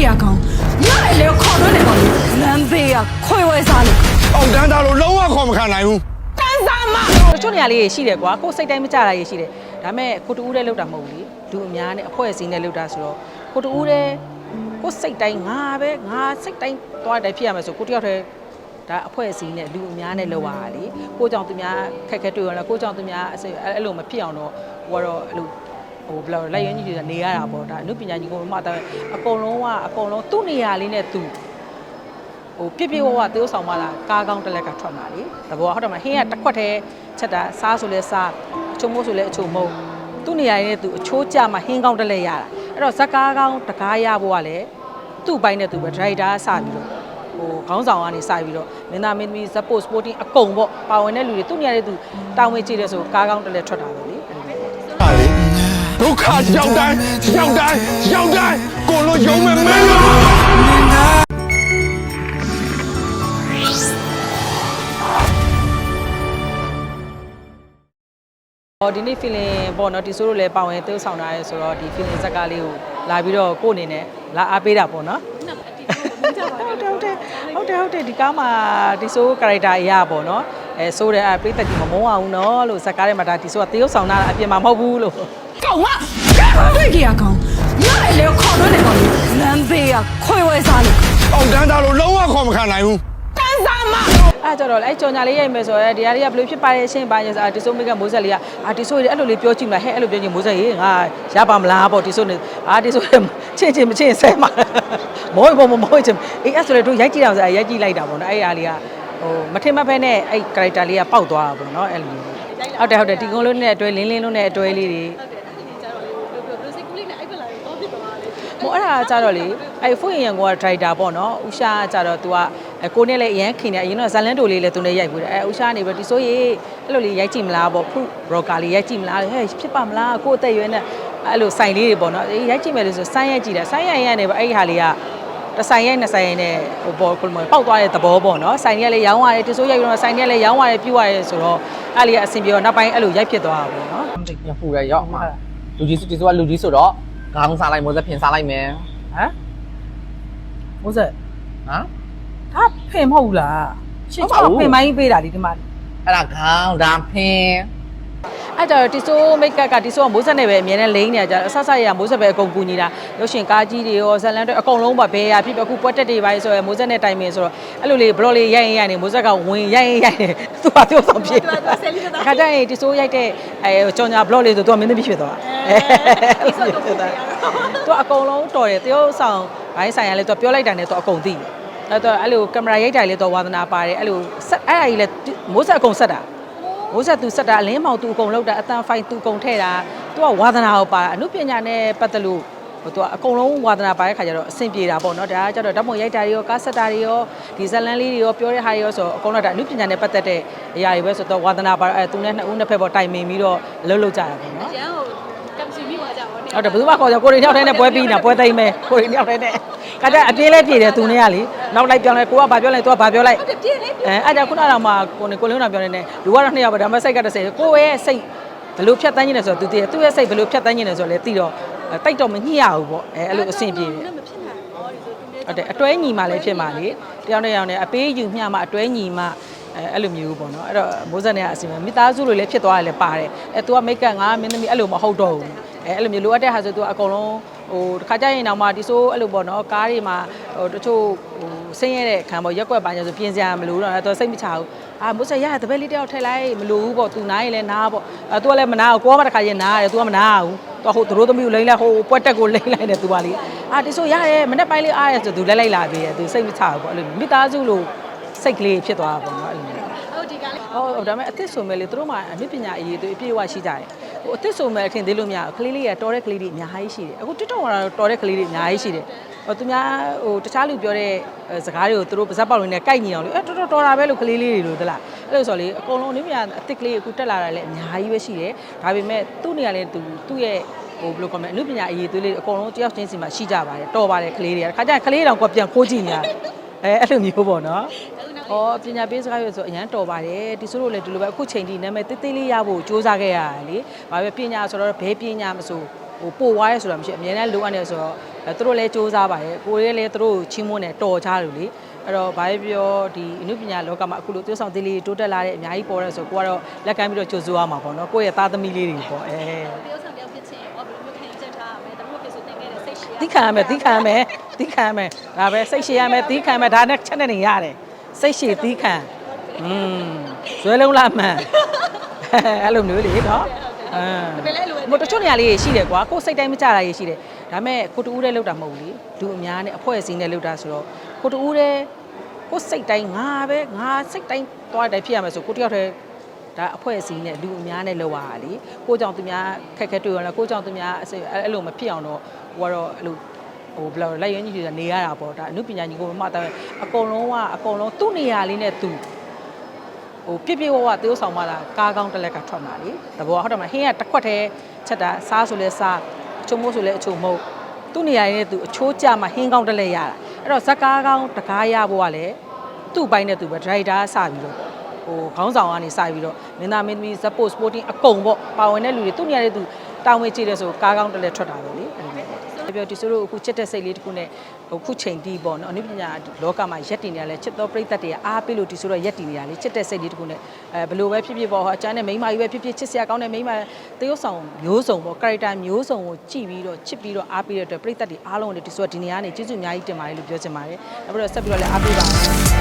ကြီးရကောင်ညအလေခေါ်တော့နေကောင်လမ်းဘေးကခွေဝဲစားလို့အောက်တန်းသားလို့လုံးဝခေါ်မခံနိုင်ဘူးတန်းစားမတချို့နေရာလေးရှိတယ်ကွာကိုယ်စိတ်တိုင်းမကြတာကြီးရှိတယ်ဒါပေမဲ့ကိုတူဦးလည်းလောက်တာမဟုတ်ဘူးလေလူအများနဲ့အဖွဲ့အစည်းနဲ့လောက်တာဆိုတော့ကိုတူဦးလည်းကိုယ်စိတ်တိုင်းငါပဲငါစိတ်တိုင်းသွားတယ်ဖြစ်ရမယ်ဆိုကိုတယောက်တည်းဒါအဖွဲ့အစည်းနဲ့လူအများနဲ့လောက်ရတာလေကိုကြောင့်သူများခက်ခဲတွေ့ရလဲကိုကြောင့်သူများအဲ့အဲ့လိုမဖြစ်အောင်တော့ဟိုကတော့အဲ့လို ဟိုဘယ်လိုလိုက်ရင်းကြီးတွေနေရတာပေါ့ဒါအနုပညာကြီးကိုမှတော့အကုန်လုံးကအကုန်လုံးသူ့နေရာလေးနဲ့သူဟိုပြပြဝဝသေုပ်ဆောင်မလားကားကောင်းတစ်လက်ကထွက်มาလေတဘောဟုတ်တယ်မဟင်းကတစ်ခွက်တည်းချက်တာစားဆိုလဲစားအချုံမို့ဆိုလဲအချုံမို့သူ့နေရာရင်းနဲ့သူအချိုးကြမှာဟင်းကောင်းတစ်လက်ရတာအဲ့တော့ဇက်ကားကောင်းတကားရဖို့ကလည်းသူ့ဘိုင်းနဲ့သူပဲဒရိုက်တာစပြီးတော့ဟိုခေါင်းဆောင်ကနေစပြီးတော့မင်းသားမင်းသမီးဇက်ပို့စပိုတင်းအကုန်ပေါ့ပါဝင်တဲ့လူတွေသူ့နေရာတွေသူတာဝန်ကြည့်တယ်ဆိုကားကောင်းတစ်လက်ထွက်တာပဲလေဟာလေ ဒုက္ခရောက်တိုင်းရောက်တိုင်းရောက်တိုင်းကိုလိုယုံမဲ့မင်းလို့ဟောဒီနေ့ feeling ပေါ့နော်ဒီဆိုလို့လည်းပါဝင်သေုပ်ဆောင်တာရဲဆိုတော့ဒီ feeling ဇက်ကားလေးကိုလာပြီးတော့ကိုယ့်အနေနဲ့လာအားပေးတာပေါ့နော်ဟုတ်တယ်ဟုတ်တယ်ဟုတ်တယ်ဟုတ်တယ်ဒီကားမှာဒီဆို character အရာပေါ့နော်အဲဆိုတဲ့အဲပြိသက်ကြီးမမုန်းအောင်နော်လို့ဇက်ကားထဲမှာဒါဒီဆိုကသေုပ်ဆောင်တာအပြင်မှာမဟုတ်ဘူးလို့ ကောင်မခွေကြီးရကောင်ညအလေခေါ်တော့နေကောင်လမ်းဘေးကခွေဝဲစားလို့အောက်တန်းသားလို့လုံးဝခေါ်မခံနိုင်ဘူးတန်းစားမအဲကြတော့အဲ့ကြော်ညာလေးရိုက်မယ်ဆိုတော့ဒီဟာလေးကဘယ်လိုဖြစ်ပါရဲ့ရှင်းပါရဲ့ဆိုဒီဆိုမိကမိုးဆက်လေးကအာဒီဆိုအဲ့လိုလေးပြောကြည့်မလားဟဲ့အဲ့လိုပြောကြည့်မိုးဆက်ရေငါရပါမလားပေါ့ဒီဆိုနေအာဒီဆိုချင်းချင်းမချင်းဆဲမှာမောဘောမမောချင်းအေးအဲ့ဆိုလေတို့ရိုက်ကြည့်အောင်ဆိုရိုက်ကြည့်လိုက်တာပေါ့နော်အဲ့ဟာလေးကဟိုမထင်မဖဲနဲ့အဲ့ character လေးကပေါက်သွားတာပေါ့နော်အဲ့လိုဟုတ်တယ်ဟုတ်တယ်ဒီကုန်းလုံးနဲ့အတွဲလင်းလင်းလုံးနဲ့အတွဲလေးတွေ မို့အဲ့ဒါကြတော့လေအဲ့ဖွင့်ရင်ကောဒရိုက်တာပေါ့နော်ဥရှာကကြတော့ तू ကကိုနဲ့လည်းအရန်ခင်နေအရင်တော့ဇလန်တိုလေးလည်းသူနဲ့ရိုက်ဘူးတယ်အဲ့ဥရှာနေပြီးဒီဆိုရေအဲ့လိုလေးရိုက်ကြည့်မလားပေါ့ဖုရောကာလေးရိုက်ကြည့်မလားဟဲ့ဖြစ်ပါမလားကို့အသက်ရွယ်နဲ့အဲ့လိုဆိုင်လေးတွေပေါ့နော်အေးရိုက်ကြည့်မယ်လို့ဆိုဆိုင်းရိုက်ကြည့်တာဆိုင်းရိုက်ရနေပဲအဲ့ဒီဟာလေးကတစ်ဆိုင်ရိုက်နှစ်ဆိုင်ရိုက်နဲ့ဟိုပေါ်ကိုယ်မပေါက်သွားတဲ့သဘောပေါ့နော်ဆိုင်တွေကလည်းရောင်းရတယ်ဒီဆိုရိုက်ပြီးတော့ဆိုင်တွေကလည်းရောင်းရတယ်ပြူရတယ်ဆိုတော့အဲ့လေးကအဆင်ပြေတော့နောက်ပိုင်းအဲ့လိုရိုက်ဖြစ်သွားတာပေါ့နော်ညပူရရောက်မှာလူကြီးဒီဆိုကလူကြီးဆိုတော့ ခေါင်းစားလိုက်မိုးစက်ဖင်စားလိုက်မယ်ဟမ်မိုးဆက်ဟမ်ဒါဖင်မဟုတ်လားရှင်းချဖင်မိုင်းပေးတာဒီဒီမှာအဲ့ဒါခေါင်းဒါဖင်အဲ့ကြတော့တီဆိုမိတ်ကပ်ကတီဆိုကမိုးဆက်နဲ့ပဲအမြဲတမ်းလိမ့်နေကြတယ်အဆဆရရမိုးဆက်ပဲအကုန်ကူညီတာရုပ်ရှင်ကားကြီးတွေရောဇလန်တွေအကုန်လုံးပါဘယ်ရဖြစ်ဖြစ်အခုပွက်တက်တွေပါဆိုရယ်မိုးဆက်နဲ့တိုင်ပင်ဆိုတော့အဲ့လိုလေးဘလော့လေးရိုက်ရင်ရိုက်နေမိုးဆက်ကဝင်ရိုက်ရင်ရိုက်နေသူကသူ့ဆောင်ဖြစ်အခါကျရင်တီဆိုရိုက်တဲ့အဲကြောင်ညာဘလော့လေးဆိုသူကမင်းသမီးဖြစ်သွား အဲသူအကုန်လုံးတော်တယ်တယောက်ဆောင်ဘိုင်းဆိုင်ရလဲသူပြောလိုက်တာနဲ့သူအကုန်သိတယ်အဲ့တော့အဲ့လိုကင်မရာရိုက်တာလေးတော့ဝါသနာပါတယ်အဲ့လိုဆက်အဲ့အကြီးလဲမိုးဆက်အကုန်ဆက်တာမိုးဆက်သူဆက်တာအလင်းမောင်သူအကုန်လောက်တာအတန်ဖိုင်သူအကုန်ထဲတာသူကဝါသနာကိုပါအမှုပညာနဲ့ပတ်သက်လို့ဟိုသူကအကုန်လုံးဝါသနာပါတဲ့ခါကျတော့အဆင်ပြေတာပေါ့နော်ဒါကကျတော့ဓာတ်ပုံရိုက်တာတွေရောကားဆက်တာတွေရောဒီဇလန်လေးတွေရောပြောတဲ့ဟာတွေရောဆိုတော့အကုန်လုံးဒါအမှုပညာနဲ့ပတ်သက်တဲ့အရာတွေပဲဆိုတော့ဝါသနာပါအဲသူနဲ့နှစ်ဦးနှစ်ဖက်ပေါ်တိုင်ပင်ပြီးတော့လှုပ်လှုပ်ကြတာပေါ့နော် ရန်ကိုကပ်စီမိသွားကြပါတော့ ဟုတ်တယ်ဘယ်သူမှခေါ်ကြကိုရီနှစ်ယောက်တည်းနဲ့ပွဲပြီးနေတာပွဲသိမ်းမယ်ကိုရီနှစ်ယောက်တည်းနဲ့ခါကျအပြေးလဲပြေးတယ်သူနဲ့ကလေနောက်လိုက်ပြောင်းလဲကိုကဘာပြောလဲသူကဘာပြောလိုက်ပြည့်လေအဲအဲ့ဒါခုနကတော့မှကိုနေကိုလုံးတော်ပြောနေတယ်လူကတော့နှစ်ယောက်ပဲဒါပေမဲ့စိတ်ကတစ်စိတ်ကိုယ့်ရဲ့စိတ်ဘယ်လိုဖြတ်တန်းနေလဲဆိုတော့သူတည်တယ်သူ့ရဲ့စိတ်ဘယ်လိုဖြတ်တန်းနေလဲဆိုတော့လေသိတော့တိုက်တော့မညှိရဘူးပေါ့အဲအဲ့လိုအဆင်ပြေတယ်မဖြစ်နိုင်ဘူးဒီဆိုသူလည်းဟုတ်တယ်အတွဲညီမှလည်းဖြစ်မှာလေတယောက်နဲ့ယောက်နဲ့အပေးယူမျှမှအတွဲညီမှအဲအဲ့လိုမျိုးပေါ့နော်အဲ့တော့မိုးစက်နဲ့အစီအမံမိသားစုလိုလည်းဖြစ်သွားတယ်လည်းပါတယ်အဲ तू ကမိတ်ကပ်ငါမင်းသမီးအဲ့လိုမဟုတ်တော့ဘူး အဲအဲ့လိုမျိုးလိုအပ်တဲ့ဟာဆိုသူကအကုန်လုံးဟိုတခါကြရင်တော့မှဒီဆိုအဲ့လိုပေါ့နော်ကားတွေမှာဟိုတချို့ဟိုဆင်းရဲတဲ့ခံပေါ့ရက်ွက်ပါညာဆိုပြင်စရာမလိုတော့တော့စိတ်မချဘူးအာမုတ်ဆက်ရတပည့်လေးတယောက်ထည့်လိုက်မလိုဘူးပေါ့သူနားရင်လည်းနားပေါ့အဲသူကလည်းမနာဘူးကိုကမှတခါရင်နားရတယ်သူကမနာဘူးသူကဟိုသူတို့သမီးကိုလိမ့်လိုက်ဟိုပွက်တက်ကိုလိမ့်လိုက်တယ်သူကလေအာဒီဆိုရရဲ့မနေ့ပိုင်းလေးအားရဆိုသူလက်လိုက်လာပြီးတယ်သူစိတ်မချဘူးပေါ့အဲ့လိုမိသားစုလိုစိတ်ကလေးဖြစ်သွားတာပေါ့နော်အဲ့လိုဟုတ်ဒီကလေးဟုတ်ဒါပေမဲ့အသစ်ဆိုမဲ့လေသူတို့မှအမြင့်ပညာအရေးသူအပြည့်အဝရှိကြတယ် ဟိုအသစ်ဆိုမဲ့အထင်သေးလို့မရဘူးကလေးလေးကတော်တဲ့ကလေးတွေအများကြီးရှိတယ်အခု TikTok ကတော့တော်တဲ့ကလေးတွေအများကြီးရှိတယ်ဟိုသူများဟိုတခြားလူပြောတဲ့စကားတွေကိုသူတို့ပါဇက်ပေါက်လို့နဲ့ကိုက်ညီအောင်လေအဲတော်တော်တော်တာပဲလို့ကလေးလေးတွေလို့သလားအဲ့လိုဆိုလေအကုန်လုံးအမြင့်ပညာအသစ်ကလေးအခုတက်လာတာလည်းအများကြီးပဲရှိတယ်ဒါပေမဲ့သူ့နေရာလဲသူသူ့ရဲ့ဟိုဘယ်လိုကောမလဲအနုပညာအရေးသွေးလေးအကုန်လုံးတယောက်ချင်းစီမှာရှိကြပါတယ်တော်ပါတယ်ကလေးတွေကခါကျရင်ကလေးတောင်ကပြန်ခိုးကြည့်နေတာအဲအဲ့လိုမျိုးပေါ့နော်။ အော်ပညာပေးစကားပြောဆိုအရန်တော်ပါတယ်။ဒီဆိုလို့လည်းဒီလိုပဲအခုချိန်ထိနာမည်တိတ်တိတ်လေးရဖို့စူးစမ်းခဲ့ရတယ်လေ။ဘာပဲပညာဆိုတော့ဘဲပညာမဆိုဟိုပို့ွားရဲဆိုတာမရှိအများနဲ့လိုအပ်နေဆိုတော့ဟအဲသူတို့လည်းစူးစမ်းပါတယ်ကိုရဲလည်းသူတို့ကိုချင်းမွန်းနေတော်ကြလို့လေအဲ့တော့ဘာပဲပြောဒီအနုပညာလောကမှာအခုလိုသွေးဆောင်သေးလေးတိုးတက်လာတဲ့အများကြီးပေါ်ရဲဆိုကိုကတော့လက်ကိုင်းပြီးတော့ကြိုးစိုးရမှာပေါ့နော်ကိုယ့်ရဲ့သားသမီးလေးတွေပေါ့အဲတရုတ်ဆောင်တယောက်ဖြစ်ချင်ရောဘယ်လိုမျိုးခံယူချက်ထားရမလဲတမလို့ဖြစ်ဆိုတင်ခဲ့တဲ့စိတ်ရှည်သီးခံရမယ်သီးခံရမယ်သီးခံရမယ်ဒါပဲစိတ်ရှည်ရမယ်သီးခံရမယ်ဒါနဲ့ချက်နဲ့နေရတယ် စိတ်ရှည်သီးခံอืมဇွဲလုံးလာမှန်အဲ့လိုမျိုးလေနော်အမ်မတချို့နေရာလေးရှိတယ်ကွာကိုယ်စိတ်တိုင်းမကြတာကြီးရှိတယ်ဒါပေမဲ့ကိုတူးတဲ့လောက်တာမဟုတ်ဘူးလေလူအများနဲ့အဖွဲ့အစည်းနဲ့လောက်တာဆိုတော့ကိုတူးတဲ့ကိုယ်စိတ်တိုင်းငါပဲငါစိတ်တိုင်းသွားတိုင်းဖြစ်ရမယ်ဆိုကိုတယောက်တည်းဒါအဖွဲ့အစည်းနဲ့လူအများနဲ့လောက်ရတာလေကိုကြောင့်သူများခက်ခဲတွေ့ရလားကိုကြောင့်သူများအဲ့အဲ့လိုမဖြစ်အောင်တော့ဟိုကတော့အဲ့လို ဟိုဘယ်လိုလိုက်ရင်းကြီးတွေနေရတာပေါ့ဒါအမှုပညာကြီးကိုမှတ်တယ်အကုန်လုံးကအကုန်လုံးသူ့နေရာလေးနဲ့သူဟိုပြပြဝဝသေုပ်ဆောင်မှလာကားကောင်းတစ်လက်ကထွက်มาလေတဘောဟုတ်တယ်မဟင်းကတစ်ခွက်တည်းချက်တာစားဆိုလဲစားအချုံမို့ဆိုလဲအချုံမို့သူ့နေရာလေးနဲ့သူအချိုးကျမှဟင်းကောင်းတစ်လက်ရတာအဲ့တော့ဇက်ကားကောင်းတကားရဖို့ကလည်းသူ့ဘိုင်းနဲ့သူပဲဒရိုက်တာစပြီးတော့ဟိုခေါင်းဆောင်ကနေစပြီးတော့မင်းသားမင်းသမီးဇက်ပို့စပိုတင်းအကုန်ပေါ့ပါဝင်တဲ့လူတွေသူ့နေရာလေးသူတောင်းဝေးကြည့်တယ်ဆိုကားကောင်းတစ်လက်ထွက်တာပဲလေအဲ့လိုမျိုး ပေါ့ပြောဒီဆိုတော့အခုချစ်တဲ့စိတ်လေးတစ်ခုနဲ့ဟိုခုချိန်တီးပေါ့နော်အနုပညာလောကမှာရက်တည်နေရလဲချစ်သောပရိသတ်တွေကအားပေးလို့ဒီဆိုတော့ရက်တည်နေရလေချစ်တဲ့စိတ်လေးတစ်ခုနဲ့အဲဘယ်လိုပဲဖြစ်ဖြစ်ပေါ့ဟောအကျန်းနဲ့မိန်းမကြီးပဲဖြစ်ဖြစ်ချစ်စရာကောင်းတဲ့မိန်းမတရုပ်ဆောင်မျိုးစုံပေါ့ character မျိုးစုံကိုကြည့်ပြီးတော့ချစ်ပြီးတော့အားပေးတဲ့အတွက်ပရိသတ်တွေအားလုံးကိုဒီဆိုတော့ဒီနေရာကနေကျေးဇူးအများကြီးတင်ပါတယ်လို့ပြောချင်ပါတယ်နောက်ပြီးတော့ဆက်ပြီးတော့လည်းအားပေးပါဦး